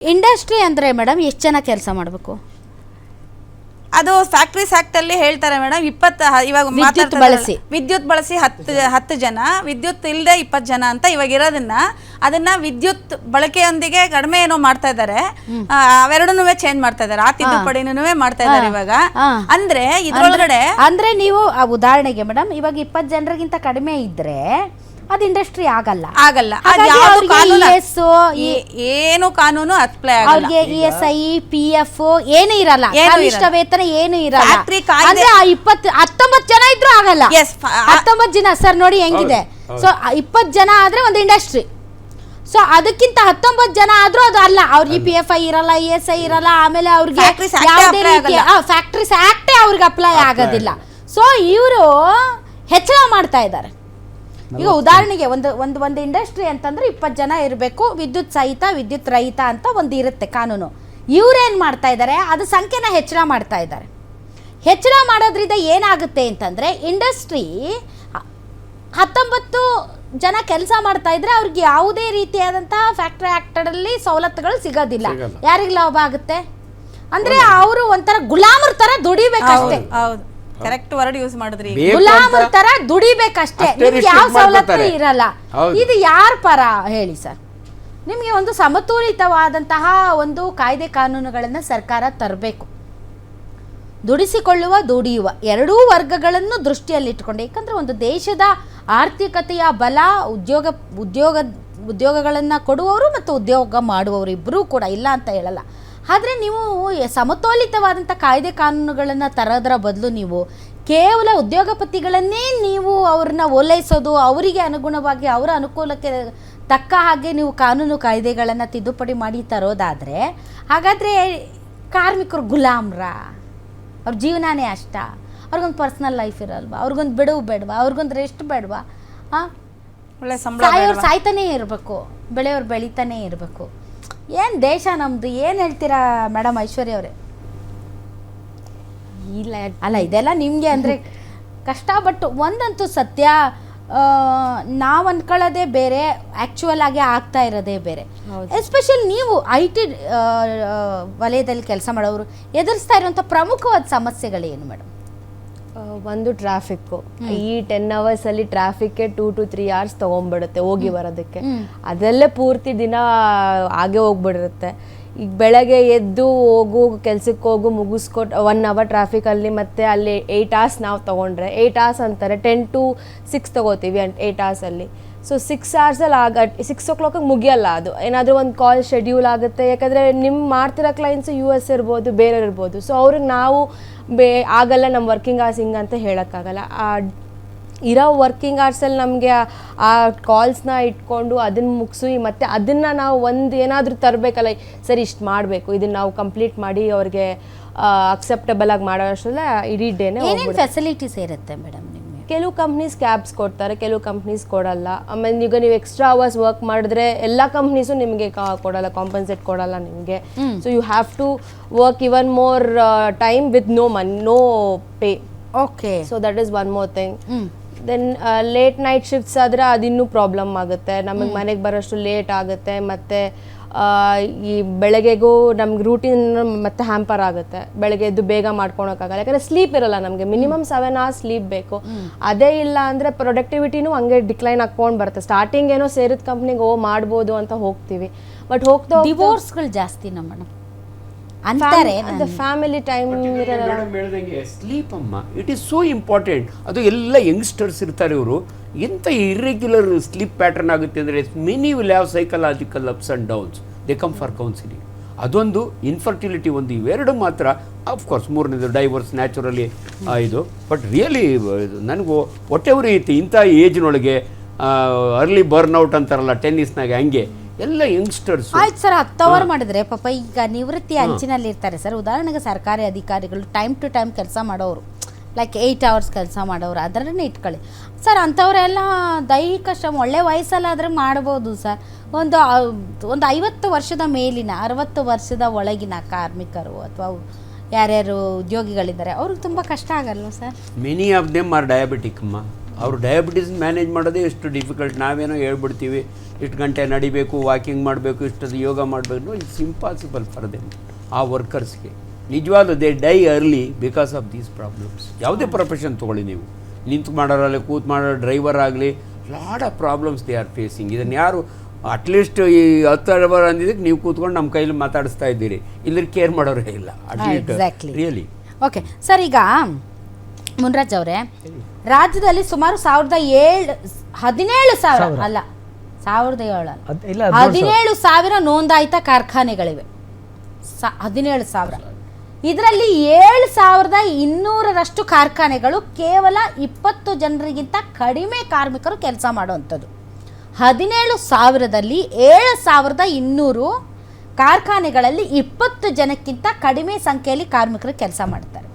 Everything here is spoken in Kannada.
ಇಂಡಸ್ಟ್ರಿ ಅಂದರೆ ಮೇಡಮ್ ಎಷ್ಟು ಜನ ಕೆಲಸ ಮಾಡಬೇಕು ಅದು ಫ್ಯಾಕ್ಟ್ರಿ ಸ್ಯಾಕ್ಟಲ್ಲಿ ಅಲ್ಲಿ ಹೇಳ್ತಾರೆ ಮೇಡಮ್ ಇಪ್ಪತ್ತು ಇವಾಗ ವಿದ್ಯುತ್ ಮಾತಾಡ್ತಾ ಬಳಸಿ. ವಿದ್ಯುತ್ ಬಳಸಿ ಹತ್ತು ಹತ್ತು ಜನ ವಿದ್ಯುತ್ ಇಲ್ಲದೆ ಇಪ್ಪತ್ತು ಜನ ಅಂತ ಇವಾಗ ಇರೋದನ್ನ ಅದನ್ನ ವಿದ್ಯುತ್ ಬಳಕೆಯೊಂದಿಗೆ ಕಡಿಮೆ ಏನೋ ಮಾಡ್ತಾ ಇದ್ದಾರೆ. ಅವೆರಡನ್ನೂ ಚೇಂಜ್ ಮಾಡ್ತಾ ಇದ್ದಾರೆ. ಆ ತಿದ್ದುಪಡಿನೂ ಮಾಡ್ತಾ ಇದ್ದಾರೆ ಇವಾಗ. ಅಂದ್ರೆ ಇದ್ರೊಳಗಡೆ ಅಂದ್ರೆ ನೀವು ಆ ಉದಾಹರಣೆಗೆ ಮೇಡಮ್ ಇವಾಗ ಇಪ್ಪತ್ ಜನರಿಗಿಂತ ಕಡಿಮೆ ಇದ್ರೆ ಅದ್ ಇಂಡಸ್ಟ್ರಿ ಆಗಲ್ಲ. ಆಗಲ್ಲ. ಏ- ಏನು ಕಾನೂನು ಅಪ್ಲೈ ಆಗಲ್ಲ. ಅವ್ರಿಗೆ E S I P F ಏನು ಇರಲ್ಲ. ಕನಿಷ್ಠ ವೇತನ ಏನು ಇರಲ್ಲ. ಅಂದ್ರೆ ಆ ಇಪ್ಪತ್ತು ಹತ್ತೊಂಬತ್ತು ಜನ ಇದ್ರೂ ಆಗಲ್ಲ. ಹತ್ತೊಂಬತ್ತು ಜನ ಸರ್ ನೋಡಿ ಹೆಂಗಿದೆ. ಸೊ ಇಪ್ಪತ್ತು ಜನ ಆದ್ರೆ ಒಂದು ಇಂಡಸ್ಟ್ರಿ ಸೊ ಅದಕ್ಕಿಂತ ಹತ್ತೊಂಬತ್ತು ಜನ ಆದ್ರೂ ಅದು ಅಲ್ಲ. ಅವ್ರಿಗೆ ಪಿ ಎಫ್ ಐ ಇರಲ್ಲ ಇ ಎಸ್ ಐ ಇರಲ್ಲ ಆಮೇಲೆ ಅವ್ರಿಗೆ ಯಾವುದೇ ರೀತಿಯ ಫ್ಯಾಕ್ಟ್ರೀಸ್ ಆಕ್ಟೇ ಅವ್ರಿಗೆ ಅಪ್ಲೈ ಆಗೋದಿಲ್ಲ. ಸೊ ಇವರು ಹೆಚ್ಚಳ ಮಾಡ್ತಾ ಇದ್ದಾರೆ. ಈಗ ಉದಾಹರಣೆಗೆ ಒಂದು ಒಂದು ಒಂದು ಇಂಡಸ್ಟ್ರಿ ಅಂತಂದ್ರೆ ಇಪ್ಪತ್ತು ಜನ ಇರಬೇಕು. ವಿದ್ಯುತ್ ಸಹಿತ ವಿದ್ಯುತ್ ರಹಿತ ಅಂತ ಒಂದು ಇರುತ್ತೆ ಕಾನೂನು. ಇವ್ರೇನು ಮಾಡ್ತಾ ಇದ್ದಾರೆ? ಅದು ಸಂಖ್ಯೆನ ಹೆಚ್ಚಳ ಮಾಡ್ತಾ ಇದ್ದಾರೆ. ಹೆಚ್ಚಳ ಮಾಡೋದ್ರಿಂದ ಏನಾಗುತ್ತೆ ಅಂತಂದ್ರೆ ಇಂಡಸ್ಟ್ರಿ ಹತ್ತೊಂಬತ್ತು ಜನ ಕೆಲಸ ಮಾಡ್ತಾ ಇದ್ರೆ ಅವ್ರಿಗೆ ಯಾವುದೇ ರೀತಿಯಾದಂತಹ ಫ್ಯಾಕ್ಟ್ರಿ ಆಕ್ಟರಲ್ಲಿ ಸವಲತ್ತುಗಳು ಸಿಗೋದಿಲ್ಲ. ಯಾರಿಗೆ ಲಾಭ ಆಗುತ್ತೆ? ಅಂದ್ರೆ ಅವರು ಒಂಥರ ಗುಲಾಮರ ತರ ದುಡಿಬೇಕಷ್ಟೇ. ಹೌದು ಕರೆಕ್ಟ್ ವರ್ಡ್ ಯೂಸ್ ಮಾಡಿದ್ರಿ ಗುಲಾಮರ್ ತರ ದುಡಿಬೇಕಷ್ಟೇ. ನಿಮ್ಗೆ ಯಾವ ಸವಲತ್ತು ಇರಲ್ಲ. ಇದು ಯಾರ ಪರ ಹೇಳಿ ಸರ್? ನಿಮಗೆ ಒಂದು ಸಮತೋಲಿತವಾದಂತಹ ಒಂದು ಕಾಯ್ದೆ ಕಾನೂನುಗಳನ್ನು ಸರ್ಕಾರ ತರಬೇಕು. ದುಡಿಸಿಕೊಳ್ಳುವ, ದುಡಿಯುವ ಎರಡೂ ವರ್ಗಗಳನ್ನು ದೃಷ್ಟಿಯಲ್ಲಿಟ್ಟುಕೊಂಡು ಯಾಕಂದರೆ ಒಂದು ದೇಶದ ಆರ್ಥಿಕತೆಯ ಬಲ, ಉದ್ಯೋಗ ಉದ್ಯೋಗ, ಉದ್ಯೋಗಗಳನ್ನು ಕೊಡುವವರು ಮತ್ತು ಉದ್ಯೋಗ ಮಾಡುವವರು ಇಬ್ಬರೂ ಕೂಡ ಇಲ್ಲ ಅಂತ ಹೇಳಲ್ಲ. ಆದರೆ ನೀವು ಸಮತೋಲಿತವಾದಂಥ ಕಾಯ್ದೆ ಕಾನೂನುಗಳನ್ನು ತರೋದರ ಬದಲು ನೀವು ಕೇವಲ ಉದ್ಯೋಗಪತಿಗಳನ್ನೇ ನೀವು ಅವ್ರನ್ನ ಓಲೈಸೋದು ಅವರಿಗೆ ಅನುಗುಣವಾಗಿ ಅವರ ಅನುಕೂಲಕ್ಕೆ ತಕ್ಕ ಹಾಗೆ ನೀವು ಕಾನೂನು ಕಾಯ್ದೆಗಳನ್ನು ತಿದ್ದುಪಡಿ ಮಾಡಿ ತರೋದಾದರೆ, ಹಾಗಾದರೆ ಕಾರ್ಮಿಕರು ಗುಲಾಮ್ರ. ಅವ್ರ ಜೀವನಾನೇ ಅಷ್ಟ. ಅವ್ರಿಗೊಂದು ಪರ್ಸ್ನಲ್ ಲೈಫ್ ಇರಲ್ವಾ? ಅವ್ರಿಗೊಂದು ಬಿಡುವು ಬೇಡವಾ? ಅವ್ರಿಗೊಂದು ರೆಸ್ಟ್ ಬೇಡವಾ? ಹಾಂ ಸಾಯೋರು ಸಾಯ್ತಾನೇ ಇರಬೇಕು. ಬೆಳೆಯವ್ರು ಬೆಳೀತಾನೆ ಇರಬೇಕು. ಏನು ದೇಶ ನಮ್ಮದು ಏನು ಹೇಳ್ತೀರಾ ಮೇಡಮ್ ಐಶ್ವರ್ಯ ಅವರೇ? ಇಲ್ಲ ಅಲ್ಲ ಇದೆಲ್ಲ ನಿಮಗೆ ಅಂದರೆ ಕಷ್ಟ ಬಟ್ ಒಂದಂತೂ ಸತ್ಯ. ನಾವು ಅನ್ಕೊಳ್ಳೋದೇ ಬೇರೆ ಆ್ಯಕ್ಚುಯಲ್ ಆಗಿ ಆಗ್ತಾ ಇರೋದೇ ಬೇರೆ. ಎಸ್ಪೆಷಲಿ ನೀವು ಐ ಟಿ ವಲಯದಲ್ಲಿ ಕೆಲಸ ಮಾಡೋರು ಎದುರಿಸ್ತಾ ಇರುವಂಥ ಪ್ರಮುಖವಾದ ಸಮಸ್ಯೆಗಳೇನು ಮೇಡಮ್? ಒಂದು ಟ್ರಾಫಿಕ್ಕು ಈ ಟೆನ್ ಅವರ್ಸ್ ಅಲ್ಲಿ ಟ್ರಾಫಿಕ್ಗೆ ಟೂ ಟು ತ್ರೀ ಅವರ್ಸ್ ತಗೊಂಡ್ಬಿಡುತ್ತೆ ಹೋಗಿ ಬರೋದಕ್ಕೆ. ಅದಲ್ಲೇ ಪೂರ್ತಿ ದಿನ ಹಾಗೆ ಹೋಗ್ಬಿಡಿರುತ್ತೆ. ಈಗ ಬೆಳಗ್ಗೆ ಎದ್ದು ಹೋಗು, ಕೆಲ್ಸಕ್ಕೆ ಹೋಗು, ಮುಗಿಸ್ಕೊಟ್ ಒನ್ ಅವರ್ ಟ್ರಾಫಿಕಲ್ಲಿ ಮತ್ತೆ ಅಲ್ಲಿ ಏಯ್ಟ್ ಅವರ್ಸ್ ನಾವು ತೊಗೊಂಡ್ರೆ ಏಯ್ಟ್ ಅವರ್ಸ್ ಅಂತಾರೆ ಟೆನ್ ಟು ಸಿಕ್ಸ್ ತೊಗೋತೀವಿ ಏಯ್ಟ್ ಅವರ್ಸಲ್ಲಿ ಸೊ ಸಿಕ್ಸ್ ಅವರ್ಸಲ್ಲಿ ಆಗ ಸಿಕ್ಸ್ ಓ ಕ್ಲಾಕಿಗೆ ಮುಗಿಯಲ್ಲ ಅದು. ಏನಾದರೂ ಒಂದು ಕಾಲ್ ಶೆಡ್ಯೂಲ್ ಆಗುತ್ತೆ. ಯಾಕಂದರೆ ನಿಮ್ಮ ಮಾಡ್ತಿರೋ ಕ್ಲೈಂಟ್ಸು ಯು ಎಸ್ ಇರ್ಬೋದು ಬೇರೆ ಇರ್ಬೋದು. ಸೊ ಅವ್ರಿಗೆ ನಾವು ಬೇ, ಆಗಲ್ಲ ನಮ್ಮ ವರ್ಕಿಂಗ್ ಅವರ್ಸ್ ಹಿಂಗೆ ಅಂತ ಹೇಳೋಕ್ಕಾಗಲ್ಲ. ಆ ಇರೋ ವರ್ಕಿಂಗ್ ಅವರ್ಸಲ್ಲಿ ನಮಗೆ ಆ ಕಾಲ್ಸ್ನ ಇಟ್ಕೊಂಡು ಅದನ್ನು ಮುಗಿಸಿ ಮತ್ತು ಅದನ್ನು ನಾವು ಒಂದು ಏನಾದರೂ ತರಬೇಕಲ್ಲ ಸರಿ ಇಷ್ಟು ಮಾಡಬೇಕು ಇದನ್ನು ನಾವು ಕಂಪ್ಲೀಟ್ ಮಾಡಿ ಅವ್ರಿಗೆ ಅಕ್ಸೆಪ್ಟಬಲ್ ಆಗಿ ಮಾಡೋ ಅಷ್ಟೆಲ್ಲ ಇಡೀ ಡೇನೇ ಫೆಸಿಲಿಟೀಸ್ ಇರುತ್ತೆ ಮೇಡಮ್ ನಿಮಗೆ? ಕೆಲವು ಕಂಪ್ನೀಸ್ ಕ್ಯಾಬ್ಸ್ ಕೊಡ್ತಾರೆ ಕೆಲವು ಕಂಪ್ನೀಸ್ ಕೊಡಲ್ಲ. ಆಮೇಲೆ ಈಗ ನೀವು ಎಕ್ಸ್ಟ್ರಾ ಅವರ್ಸ್ ವರ್ಕ್ ಮಾಡಿದ್ರೆ ಎಲ್ಲ ಕಂಪ್ನೀಸು ನಿಮಗೆ ಕೊಡಲ್ಲ ಕಾಂಪನ್ಸೇಟ್ ಕೊಡಲ್ಲ ನಿಮಗೆ. So you have to work even more time with no money no pay okay so that is one more thing then late night shifts ಆದರೆ ಅದಿನ್ನೂ ಪ್ರಾಬ್ಲಮ್ ಆಗುತ್ತೆ. ನಮಗೆ ಮನೆಗೆ ಬರೋಷ್ಟು ಲೇಟ್ ಆಗುತ್ತೆ. ಮತ್ತು ಈ ಬೆಳಗ್ಗೆಗೂ ನಮ್ಗೆ ರೂಟೀನ್ ಮತ್ತೆ ಹ್ಯಾಂಪರ್ ಆಗುತ್ತೆ. ಬೆಳಗ್ಗೆ ಎದ್ದು ಬೇಗ ಮಾಡ್ಕೊಳಕ್ಕಾಗಲ್ಲ. ಯಾಕಂದರೆ ಸ್ಲೀಪ್ ಇರಲ್ಲ ನಮಗೆ. ಮಿನಿಮಮ್ ಸೆವೆನ್ ಅವರ್ಸ್ ಸ್ಲೀಪ್ ಬೇಕು. ಅದೇ ಇಲ್ಲ ಅಂದರೆ ಪ್ರೊಡಕ್ಟಿವಿಟಿನೂ ಹಂಗೆ ಡಿಕ್ಲೈನ್ ಹಾಕ್ಕೊಂಡು ಬರುತ್ತೆ. ಸ್ಟಾರ್ಟಿಂಗ್ ಏನೋ ಸೇರಿದ ಕಂಪ್ನಿಗೆ ಓ ಮಾಡ್ಬೋದು ಅಂತ ಹೋಗ್ತೀವಿ. ಬಟ್ ಹೋಗ್ತಾ ಡಿವೋರ್ಸ್ಗಳು ಜಾಸ್ತಿ ನಮ್ಮ ಮೇಡಮ್ ಅಂತಾರೆ ಅದು ಫ್ಯಾಮಿಲಿ ಟೈಮ್ ಇರಲ್ಲ. ಹೇಳ್ದಂಗೆ ಸ್ಲೀಪ್ ಅಮ್ಮ ಇಟ್ ಈಸ್ ಸೋ ಇಂಪಾರ್ಟೆಂಟ್ ಅದು ಎಲ್ಲ ಯಂಗ್ಸ್ಟರ್ಸ್ ಇರ್ತಾರೆ ಇವರು. ಎಂಥ ಇರ್ರೆಗ್ಯುಲರ್ ಸ್ಲೀಪ್ ಪ್ಯಾಟರ್ನ್ ಆಗುತ್ತೆ ಅಂದರೆ many will have psychological ups and downs they come for counselling ಅದೊಂದು ಇನ್ಫರ್ಟಿಲಿಟಿ ಒಂದು. ಇವೆರಡು ಮಾತ್ರ ಕೋರ್ಸ್ ಮೂರನೇದು ಡೈವರ್ಸ್ ನ್ಯಾಚುರಲಿ ಇದು. ಬಟ್ ರಿಯಲಿ ನನಗೂ ಹೊಟ್ಟೆ ಐತಿ ಇಂಥ ಏಜ್ನೊಳಗೆ ಅರ್ಲಿ ಬರ್ನ್ಔಟ್ ಅಂತಾರಲ್ಲ ಟೆನ್ನಿಸ್ನಾಗೆ ಹಂಗೆ. ಎಲ್ಲ ಯಂಗ್ಸ್ಟರ್ಸ್ ಆಯ್ತು ಸರ್ ಹತ್ತು ಅವರ್ ಮಾಡಿದ್ರೆ ಪಾಪ ಈಗ ನಿವೃತ್ತಿ ಅಂಚಿನಲ್ಲಿ ಇರ್ತಾರೆ ಸರ್. ಉದಾಹರಣೆಗೆ ಸರ್ಕಾರಿ ಅಧಿಕಾರಿಗಳು ಟೈಮ್ ಟು ಟೈಮ್ ಕೆಲಸ ಮಾಡೋರು ಲೈಕ್ ಏಯ್ಟ್ ಅವರ್ಸ್ ಕೆಲಸ ಮಾಡೋರು ಅದರನ್ನೇ ಇಟ್ಕೊಳ್ಳಿ. ಸರ್ ಅಂಥವರೆಲ್ಲ ದೈಹಿಕ ಶ್ರಮ ಒಳ್ಳೆ ವಯಸ್ಸಲ್ಲಾದರೆ ಮಾಡ್ಬೋದು ಸರ್. ಒಂದು ಒಂದು ಐವತ್ತು ವರ್ಷದ ಮೇಲಿನ ಅರವತ್ತು ವರ್ಷದ ಒಳಗಿನ ಕಾರ್ಮಿಕರು ಅಥವಾ ಯಾರ್ಯಾರು ಉದ್ಯೋಗಿಗಳಿದ್ದಾರೆ ಅವ್ರಿಗೆ ತುಂಬ ಕಷ್ಟ ಆಗಲ್ವ sir? Many of them are diabetic ಅಮ್ಮ. ಅವರು ಡಯಾಬಿಟೀಸ್ ಮ್ಯಾನೇಜ್ ಮಾಡೋದೇ ಎಷ್ಟು ಡಿಫಿಕಲ್ಟ್ ನಾವೇನೋ ಹೇಳ್ಬಿಡ್ತೀವಿ ಇಷ್ಟು ಗಂಟೆ ನಡಿಬೇಕು ವಾಕಿಂಗ್ ಮಾಡಬೇಕು ಇಷ್ಟೊಂದು ಯೋಗ ಮಾಡಬೇಕು. ಇಟ್ಸ್ ಇಂಪಾಸಿಬಲ್ ಫಾರ್ ದೆಮ್ ಆ ವರ್ಕರ್ಸ್ಗೆ ನಿಜವಾದ they die early because of these problems ಯಾವುದೇ ಪ್ರೊಫೆಷನ್ ತೊಗೊಳ್ಳಿ ನೀವು. ನಿಂತು ಮಾಡೋರಲ್ಲಿ ಕೂತ್ ಮಾಡೋ ಡ್ರೈವರ್ ಆಗಲಿ lot of problems they are facing ಇದನ್ನು ಯಾರು ಅಟ್ಲೀಸ್ಟ್ ಈ ಹತ್ತು ಅಂದಿದ್ದಕ್ಕೆ ನೀವು ಕೂತ್ಕೊಂಡು ನಮ್ಮ ಕೈಯಲ್ಲಿ ಮಾತಾಡಿಸ್ತಾ ಇದ್ದೀರಿ. ಇಲ್ಲಿ ಕೇರ್ ಮಾಡೋರೇ ಇಲ್ಲ. ಅಟ್ಲೀಸ್ಟ್ ರಿಯಲಿ ಓಕೆ ಸರ್ ಈಗ ಮುನ್ರಾಜ್ ಅವರೇ ರಾಜ್ಯದಲ್ಲಿ ಸುಮಾರು ಸಾವಿರದ ಏಳು ಹದಿನೇಳು ಸಾವಿರ ಅಲ್ಲ ಸಾವಿರದ ಏಳು ಹದಿನೇಳು ಸಾವಿರ. ನೋಂದಾಯಿತ ಕಾರ್ಖಾನೆಗಳಿವೆ. ಹದಿನೇಳು ಸಾವಿರ. ಇದರಲ್ಲಿ ಏಳು ಸಾವಿರದ ಇನ್ನೂರರಷ್ಟು ಕಾರ್ಖಾನೆಗಳು ಕೇವಲ ಇಪ್ಪತ್ತು ಜನರಿಗಿಂತ ಕಡಿಮೆ ಕಾರ್ಮಿಕರು ಕೆಲಸ ಮಾಡುವಂಥದ್ದು. ಹದಿನೇಳು ಸಾವಿರದಲ್ಲಿ ಏಳು ಸಾವಿರದ ಇನ್ನೂರು ಕಾರ್ಖಾನೆಗಳಲ್ಲಿ ಇಪ್ಪತ್ತು ಜನಕ್ಕಿಂತ ಕಡಿಮೆ ಸಂಖ್ಯೆಯಲ್ಲಿ ಕಾರ್ಮಿಕರು ಕೆಲಸ ಮಾಡ್ತಾರೆ.